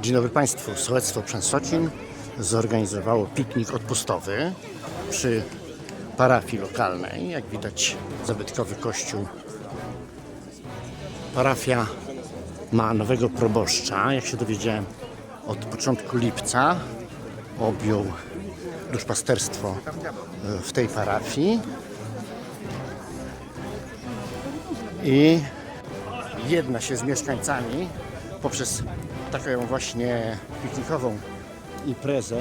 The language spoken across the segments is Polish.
Dzień dobry Państwu. Sołectwo Przęsocin zorganizowało piknik odpustowy przy parafii lokalnej. Jak widać zabytkowy kościół. Parafia ma nowego proboszcza. Jak się dowiedziałem od początku lipca objął duszpasterstwo e, w tej parafii. I jedna się z mieszkańcami poprzez taką właśnie piknikową imprezę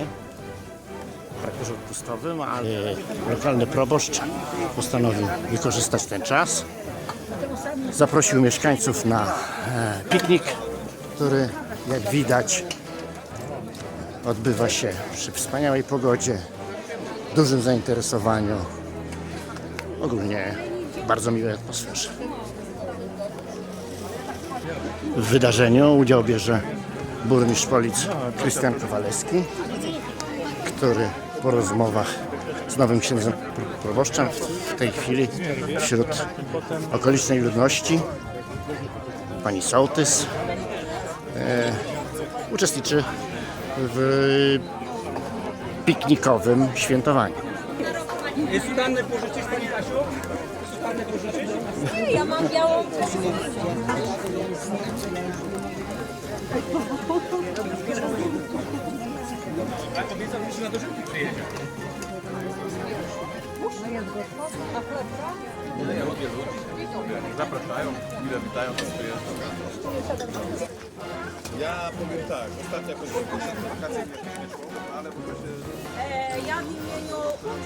w charakterze odpustowym, ale lokalny proboszcz postanowił wykorzystać ten czas. Zaprosił mieszkańców na e, piknik, który jak widać odbywa się przy wspaniałej pogodzie, dużym zainteresowaniu, ogólnie bardzo miłej atmosferze. W wydarzeniu udział bierze burmistrz Polic Krystian Kowalewski, który po rozmowach z nowym księdzem pro- proboszczem w tej chwili wśród okolicznej ludności, pani Sołtys, e, uczestniczy w piknikowym świętowaniu. Sutanny pożyczysz Pani Kasiu? Sutanny pożyczysz? Ja mam białą A obiecał mi, że na dożynki przyjedzie. Zapraszają, ile witają, to przyjeżdżą. Ja powiem tak, wakacje nie szło, ale po prostu E, ja w imieniu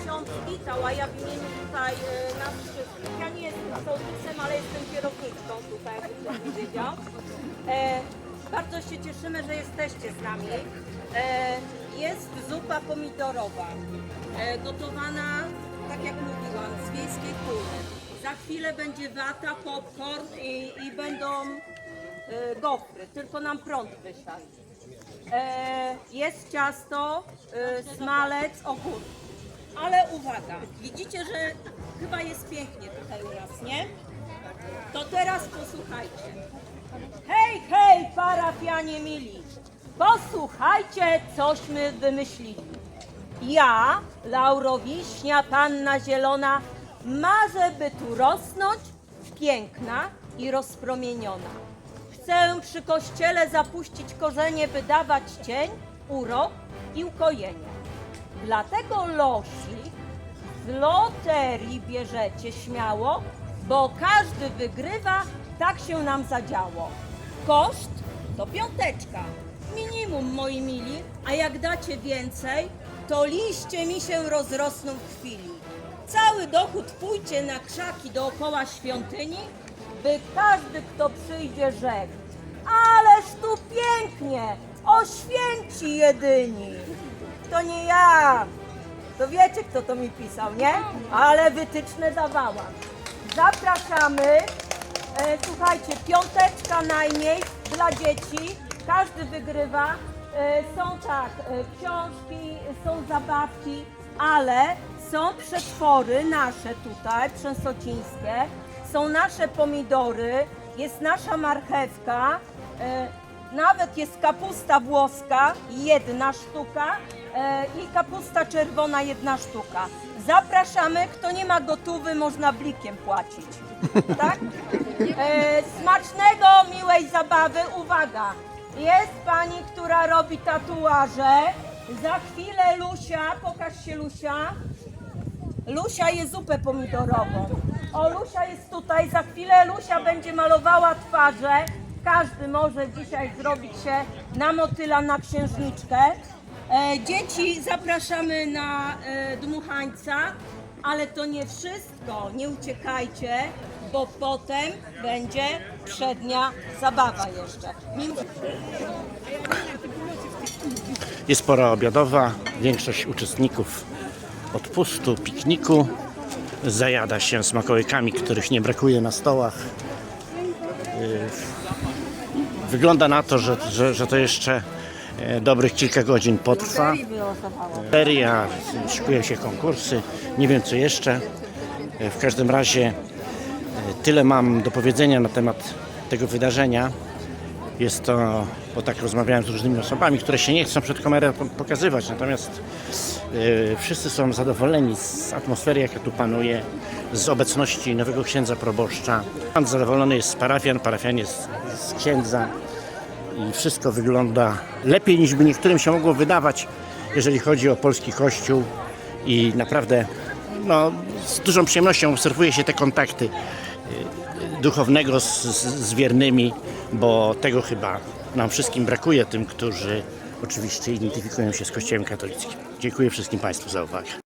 ksiądz witał, a ja w imieniu tutaj e, nas wszystkich. Ja nie jestem sołtysem, ale jestem kierowniczką tutaj, jakby ktoś wiedział. E, bardzo się cieszymy, że jesteście z nami. E, jest zupa pomidorowa, e, gotowana, tak jak mówiłam, z wiejskiej kury. Za chwilę będzie wata, popcorn i, i będą gofry, tylko nam prąd wysiadł. E, jest ciasto, e, smalec, ogórki. Ale uwaga, widzicie, że chyba jest pięknie tutaj u nas, nie? To teraz posłuchajcie. Hej, hej, parafianie mili! Posłuchajcie, cośmy wymyślili. Ja, Laurowiśnia, panna zielona, marzę, by tu rosnąć, piękna i rozpromieniona. Chcę przy kościele zapuścić korzenie, by dawać cień, urok i ukojenie. Dlatego losik z loterii bierzecie śmiało, bo każdy wygrywa, tak się nam zadziało. Koszt to piąteczka, minimum moi mili, a jak dacie więcej, to liście mi się rozrosną w chwili. Cały dochód pójdzie na krzaki dookoła świątyni, by każdy, kto przyjdzie, rzekł. Ależ tu pięknie, oświęci jedyni. To nie ja, to wiecie, kto to mi pisał, nie? Ale wytyczne dawałam. Zapraszamy. E, słuchajcie, piąteczka najmniej dla dzieci. Każdy wygrywa. E, są tak, e, książki, są zabawki, ale są przetwory nasze tutaj, przęsocińskie. Są nasze pomidory, jest nasza marchewka. E, nawet jest kapusta włoska, jedna sztuka e, i kapusta czerwona, jedna sztuka. Zapraszamy, kto nie ma gotówy, można blikiem płacić. Tak? E, smacznego, miłej zabawy. Uwaga, jest pani, która robi tatuaże. Za chwilę Lusia, pokaż się Lusia. Lusia je zupę pomidorową. O, Lusia jest tutaj. Za chwilę Lusia będzie malowała twarze. Każdy może dzisiaj zrobić się na motyla, na księżniczkę. E, dzieci zapraszamy na e, dmuchańca, ale to nie wszystko. Nie uciekajcie, bo potem będzie przednia zabawa jeszcze. Mimo... Jest pora obiadowa. Większość uczestników odpustu, pikniku zajada się smakołykami, których nie brakuje na stołach. Yy, Wygląda na to, że, że, że to jeszcze e, dobrych kilka godzin potrwa. Feria, szykują się konkursy, nie wiem co jeszcze. E, W każdym razie e, tyle mam do powiedzenia na temat tego wydarzenia. Jest to, bo tak rozmawiałem z różnymi osobami, które się nie chcą przed kamerą po- pokazywać, natomiast e, wszyscy są zadowoleni z atmosfery, jaka tu panuje, z obecności nowego księdza proboszcza. Pan zadowolony jest z parafian, parafian jest z księdza i wszystko wygląda lepiej niż by niektórym się mogło wydawać, jeżeli chodzi o polski kościół i naprawdę no, z dużą przyjemnością obserwuje się te kontakty duchownego z, z, wiernymi, bo tego chyba nam wszystkim brakuje, tym, którzy oczywiście identyfikują się z Kościołem katolickim. Dziękuję wszystkim Państwu za uwagę.